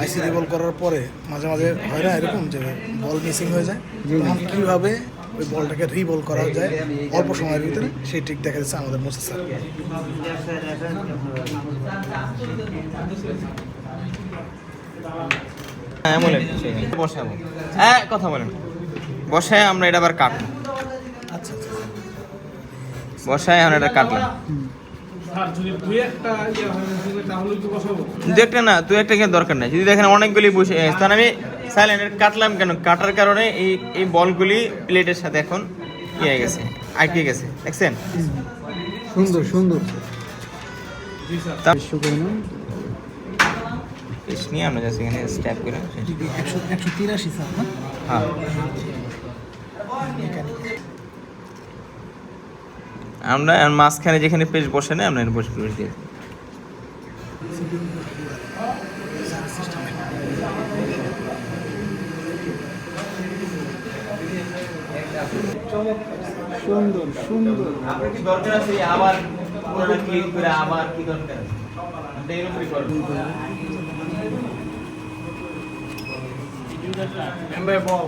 আইসি রিবল করার পরে মাঝে মাঝে হয় না এরকম যে বল মিসিং হয়ে যায়? তখন কীভাবে ওই বলটাকে রিবল করা যায়? অল্প সময়ের ভিতরে সেই ট্রিক দেখা যাচ্ছে আমাদের মোসা স্যার। হ্যাঁ বলেন বসাবো হ্যাঁ কথা বলেন। বসায় আমরা এটা আবার কাটবো। আচ্ছা আচ্ছা বসায় আমরা এটা কাটলাম। দু একটা না দু একটা দরকার নাই। যদি দেখেন অনেকগুলি বসে তখন আমি সাইলেন্ট কাটলাম কেন? কাটার কারণে এই এই বলগুলি প্লেটের সাথে এখন ইয়ে গেছে আটকে গেছে। দেখছেন? সুন্দর সুন্দর। নিয়ে আমরা জাস্ট এখানে স্ট্যাপ করে। একশো একশো তিরাশি হ্যাঁ। আমরা আর মাঝখানে যেখানে পেস্ট বসে নেই আমরা বসে পেস্ট দিয়ে সুন্দর সুন্দর। আপনার কি দরকার আছে? আবার পুরোটা ক্লিন করে আবার কি দরকার আছে? আপনি এর উপরই করবেন এমবে বল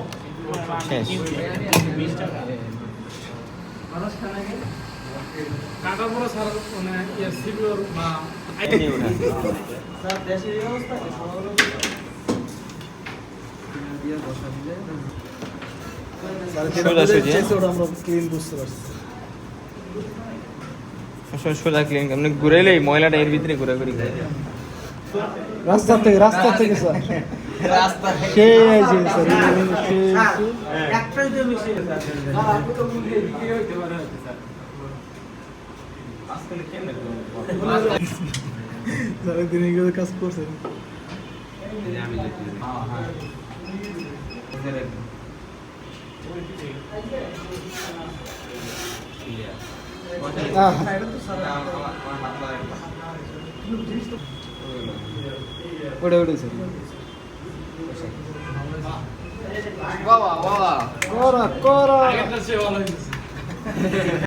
শেষ কাটার পরে স্যার মানে ইয়ে বা। স্যার সোজা ক্লিন আপনি ঘুরাইলেই ময়লাটা এর ভিতরে ঘোরাঘুরি করে। রাস্তা থেকে রাস্তা থেকে স্যার। রাস্তা সেই আছে স্যার সেই আছে। স্যার একদিন এইগুলো কাজ করছেন ওটা ওটা স্যার করা করা